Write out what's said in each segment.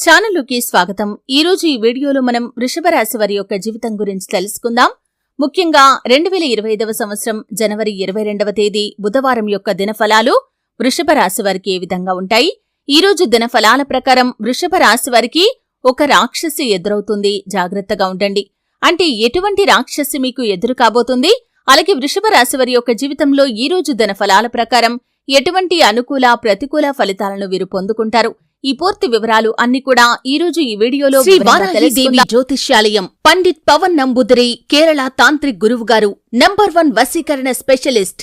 ఛానల్లోకి స్వాగతం. ఈ రోజు ఈ వీడియోలో మనం వృషభ రాశి వారి యొక్క జీవితం గురించి తెలుసుకుందాం. ముఖ్యంగా రెండు వేల ఇరవై ఐదవ సంవత్సరం జనవరి ఇరవై రెండవ తేదీ బుధవారం యొక్క దినఫలాలు వృషభ రాశి వారికి ఏ విధంగా ఉంటాయి? ఈ రోజు దినఫలాల ప్రకారం వృషభ రాశి వారికి ఒక రాక్షసి ఎదురవుతుంది. జాగ్రత్తగా ఉండండి. అంటే ఎటువంటి రాక్షసి మీకు ఎదురు కాబోతుంది? అలాగే వృషభ రాశి వారి యొక్క జీవితంలో ఈ రోజు దినఫలాల ప్రకారం ఎటువంటి అనుకూల ప్రతికూల ఫలితాలను వీరు పొందుకుంటారు? ఈ పూర్తి వివరాలు అన్ని కూడా ఈ రోజు ఈ వీడియోలో. జ్యోతిష్యాలయం పండిత్ పవన్ నంబుదరి కేరళ తాంత్రిక్ గురువు గారు నంబర్ వన్ వశీకరణ స్పెషలిస్ట్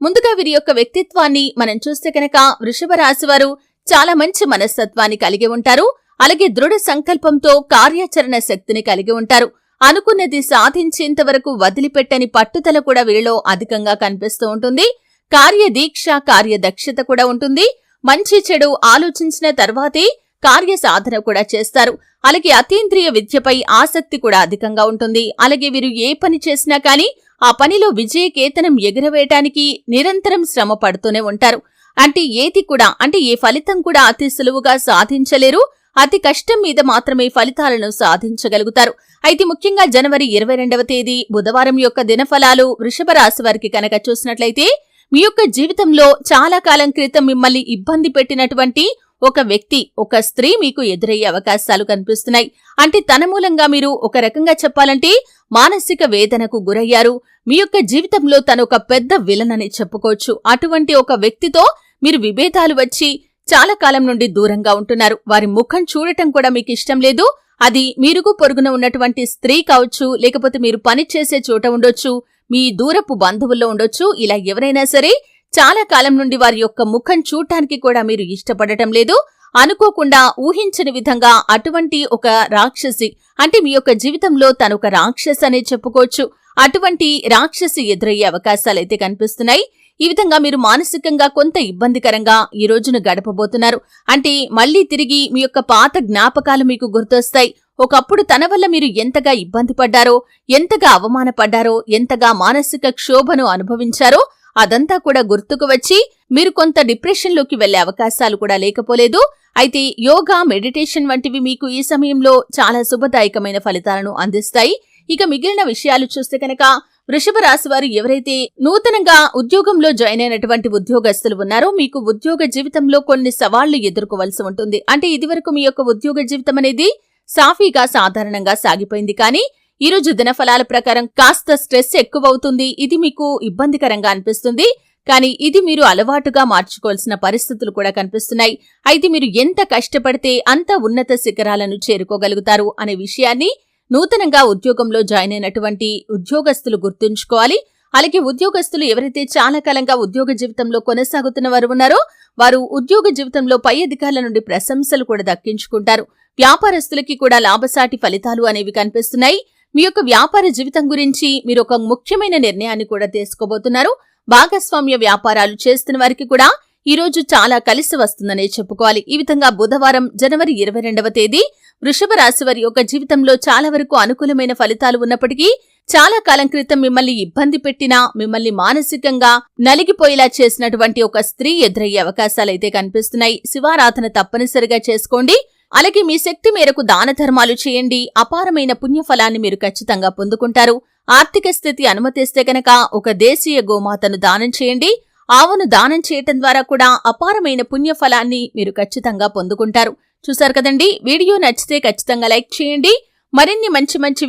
ముందుగా వీరి యొక్క వ్యక్తిత్వాన్ని మనం చూస్తే కనుక వృషభ రాశి వారు చాలా మంచి మనస్తత్వాన్ని కలిగి ఉంటారు. అలాగే దృఢ సంకల్పంతో కార్యాచరణ శక్తిని కలిగి ఉంటారు. అనుకున్నది సాధించేంత వరకు వదిలిపెట్టని పట్టుదల కూడా వీరిలో అధికంగా కనిపిస్తూ ఉంటుంది. కార్యదీక్ష కార్యదక్షత కూడా ఉంటుంది. మంచి చెడు ఆలోచించిన తర్వాతే కార్య సాధన కూడా చేస్తారు. అలాగే అతీంద్రియ విద్యపై ఆసక్తి కూడా అధికంగా ఉంటుంది. అలాగే వీరు ఏ పని చేసినా కానీ ఆ పనిలో విజయకేతనం ఎగురవేయటానికి నిరంతరం శ్రమ పడుతూనే ఉంటారు. అంటే ఏది కూడా అంటే ఏ ఫలితం కూడా అతి సులువుగా సాధించలేరు. అతి కష్టం మీద మాత్రమే ఫలితాలను సాధించగలుగుతారు. అయితే ముఖ్యంగా జనవరి ఇరవై రెండవ తేదీ బుధవారం యొక్క దినఫలాలు వృషభ రాశి వారికి కనుక చూసినట్లయితే మీ యొక్క జీవితంలో చాలా కాలం క్రితం మిమ్మల్ని ఇబ్బంది పెట్టినటువంటి ఒక వ్యక్తి ఒక స్త్రీ మీకు ఎదురయ్యే అవకాశాలు కనిపిస్తున్నాయి. అంటే తన మూలంగా మీరు ఒక రకంగా చెప్పాలంటే మానసిక వేదనకు గురయ్యారు. మీ యొక్క జీవితంలో తను ఒక పెద్ద విలన్ అని చెప్పుకోవచ్చు. అటువంటి ఒక వ్యక్తితో మీరు విభేదాలు వచ్చి చాలా కాలం నుండి దూరంగా ఉంటున్నారు. వారి ముఖం చూడటం కూడా మీకు ఇష్టం లేదు. అది మీరుగు పొరుగున ఉన్నటువంటి స్త్రీ కావచ్చు లేకపోతే మీరు పని చేసే చోట ఉండొచ్చు మీ దూరపు బంధువుల్లో ఉండొచ్చు ఇలా ఎవరైనా సరే చాలా కాలం నుండి వారి యొక్క ముఖం చూడటానికి కూడా మీరు ఇష్టపడటం లేదు. అనుకోకుండా ఊహించని విధంగా అటువంటి ఒక రాక్షసి అంటే మీ యొక్క జీవితంలో తను ఒక రాక్షసి అనే చెప్పుకోవచ్చు. అటువంటి రాక్షసి ఎదురయ్యే అవకాశాలైతే కనిపిస్తున్నాయి. ఈ విధంగా మీరు మానసికంగా కొంత ఇబ్బందికరంగా ఈ రోజును గడపబోతున్నారు. అంటే మళ్ళీ తిరిగి మీ యొక్క పాత జ్ఞాపకాలు మీకు గుర్తొస్తాయి. ఒకప్పుడు తన వల్ల మీరు ఎంతగా ఇబ్బంది పడ్డారో ఎంతగా అవమానపడ్డారో ఎంతగా మానసిక క్షోభను అనుభవించారో అదంతా కూడా గుర్తుకు వచ్చి మీరు కొంత డిప్రెషన్లోకి వెళ్ళే అవకాశాలు కూడా లేకపోలేదు. అయితే యోగా మెడిటేషన్ వంటివి మీకు ఈ సమయంలో చాలా శుభదాయకమైన ఫలితాలను అందిస్తాయి. ఇక మిగిలిన విషయాలు చూస్తే కనుక వృషభ రాశి వారు ఎవరైతే నూతనంగా ఉద్యోగంలో జాయిన్ అయినటువంటి ఉద్యోగస్తులు ఉన్నారో మీకు ఉద్యోగ జీవితంలో కొన్ని సవాళ్ళు ఎదుర్కోవలసి ఉంటుంది. అంటే ఇదివరకు మీ యొక్క ఉద్యోగ జీవితం అనేది సాఫీగా సాధారణంగా సాగిపోయింది. కానీ ఈరోజు దినఫలాల ప్రకారం కాస్త స్ట్రెస్ ఎక్కువవుతుంది. ఇది మీకు ఇబ్బందికరంగా అనిపిస్తుంది. కానీ ఇది మీరు అలవాటుగా మార్చుకోవాల్సిన పరిస్థితులు కూడా కనిపిస్తున్నాయి. అయితే మీరు ఎంత కష్టపడితే అంత ఉన్నత శిఖరాలను చేరుకోగలుగుతారు అనే విషయాన్ని నూతనంగా ఉద్యోగంలో జాయిన్ అయినటువంటి ఉద్యోగస్తులు గుర్తుంచుకోవాలి. అలాగే ఉద్యోగస్తులు ఎవరైతే చాలా కాలంగా ఉద్యోగ జీవితంలో కొనసాగుతున్న వారు ఉన్నారో వారు ఉద్యోగ జీవితంలో పై అధికారుల నుండి ప్రశంసలు కూడా దక్కించుకుంటారు. వ్యాపారస్తులకి కూడా లాభసాటి ఫలితాలు అనేవి కనిపిస్తున్నాయి. మీ యొక్క వ్యాపార జీవితం గురించి మీరు ఒక ముఖ్యమైన నిర్ణయాన్ని కూడా తీసుకోబోతున్నారు. భాగస్వామ్య వ్యాపారాలు చేస్తున్న వారికి కూడా ఈ రోజు చాలా కలిసి వస్తుందనే చెప్పుకోవాలి. ఈ విధంగా బుధవారం జనవరి ఇరవై రెండవ తేదీ వృషభ రాశి వారి యొక్క జీవితంలో చాలా వరకు అనుకూలమైన ఫలితాలు ఉన్నప్పటికీ చాలా కాలం క్రితం మిమ్మల్ని ఇబ్బంది పెట్టినా మిమ్మల్ని మానసికంగా నలిగిపోయేలా చేసినటువంటి ఒక స్త్రీ ఎదురయ్యే అవకాశాలైతే కనిపిస్తున్నాయి. శివారాధన తప్పనిసరిగా చేసుకోండి. అలాగే మీ శక్తి మేరకు దాన ధర్మాలు చేయండి. అపారమైన పుణ్యఫలాన్ని మీరు ఖచ్చితంగా పొందుకుంటారు. ఆర్థిక స్థితి అనుమతిస్తే కనుక ఒక దేశీయ గోమాతను దానం చేయండి. ఆవును దానం చేయటం ద్వారా కూడా అపారమైన పుణ్యఫలాన్ని మీరు ఖచ్చితంగా పొందుకుంటారు. చూశారు కదండి? వీడియో నచ్చితే ఖచ్చితంగా లైక్ చేయండి. మరిన్ని మంచి మంచి